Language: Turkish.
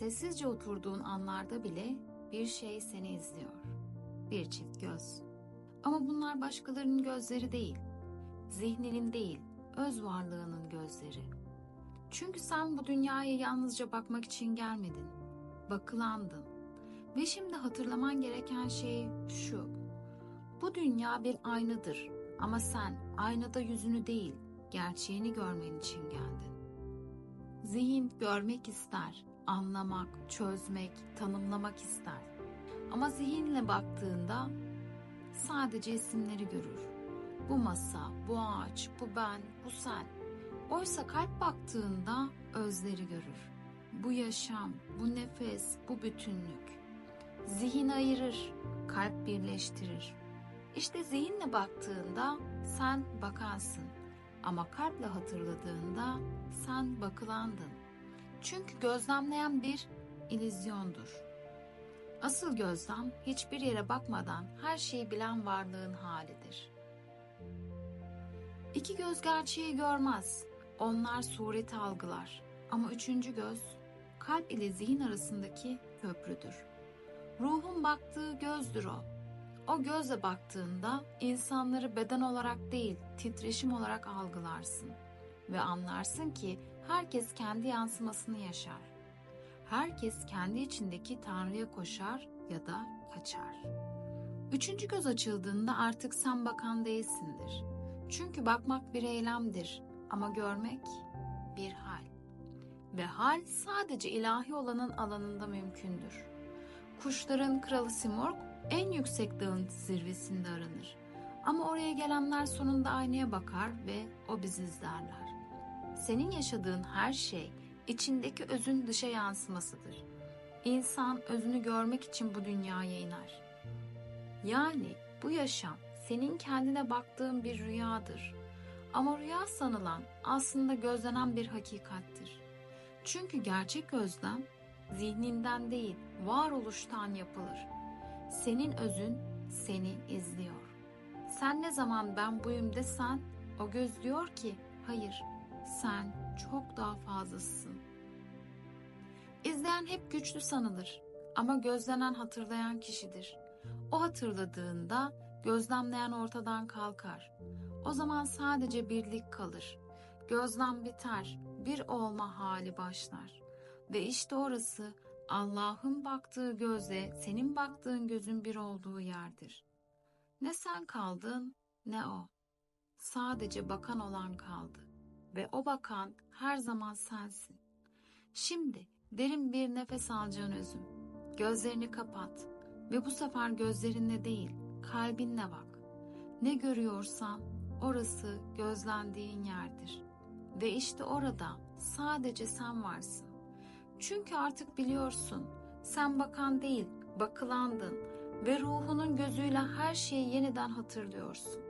Sessizce oturduğun anlarda bile bir şey seni izliyor. Bir çift göz. Ama bunlar başkalarının gözleri değil. Zihninin değil, öz varlığının gözleri. Çünkü sen bu dünyaya yalnızca bakmak için gelmedin. Bakılandın. Ve şimdi hatırlaman gereken şey şu. Bu dünya bir aynadır ama sen aynada yüzünü değil, gerçeğini görmen için geldin. Zihin görmek ister, anlamak, çözmek, tanımlamak ister. Ama zihinle baktığında sadece isimleri görür. Bu masa, bu ağaç, bu ben, bu sen. Oysa kalp baktığında özleri görür. Bu yaşam, bu nefes, bu bütünlük. Zihin ayırır, kalp birleştirir. İşte zihinle baktığında sen bakansın. Ama kalple hatırladığında sen bakılandın. Çünkü gözlemleyen bir ilizyondur. Asıl gözlem hiçbir yere bakmadan her şeyi bilen varlığın halidir. İki göz gerçeği görmez. Onlar sureti algılar. Ama üçüncü göz kalp ile zihin arasındaki köprüdür. Ruhun baktığı gözdür o. O gözle baktığında insanları beden olarak değil, titreşim olarak algılarsın ve anlarsın ki herkes kendi yansımasını yaşar. Herkes kendi içindeki Tanrı'ya koşar ya da kaçar. Üçüncü göz açıldığında artık sen bakan değilsindir. Çünkü bakmak bir eylemdir ama görmek bir hal. Ve hal sadece ilahi olanın alanında mümkündür. Kuşların kralı Simorg en yüksek dağın zirvesinde aranır. Ama oraya gelenler sonunda aynaya bakar ve o bizi izlerler. Senin yaşadığın her şey içindeki özün dışa yansımasıdır. İnsan özünü görmek için bu dünyaya iner. Yani bu yaşam senin kendine baktığın bir rüyadır. Ama rüya sanılan aslında gözlenen bir hakikattir. Çünkü gerçek gözlem zihninden değil, varoluştan yapılır. Senin özün seni izliyor. Sen ne zaman ben buyum desen o göz diyor ki hayır sen çok daha fazlasın. İzleyen hep güçlü sanılır ama gözlenen hatırlayan kişidir. O hatırladığında gözlemleyen ortadan kalkar. O zaman sadece birlik kalır. Gözlem biter, bir olma hali başlar. Ve işte orası Allah'ın baktığı gözle senin baktığın gözün bir olduğu yerdir. Ne sen kaldın ne o. Sadece bakan olan kaldı ve o bakan her zaman sensin. Şimdi derin bir nefes alacaksın özüm. Gözlerini kapat ve bu sefer gözlerinle değil kalbinle bak. Ne görüyorsan orası gözlendiğin yerdir. Ve işte orada sadece sen varsın. Çünkü artık biliyorsun sen bakan değil bakılandın ve ruhunun gözüyle her şeyi yeniden hatırlıyorsun.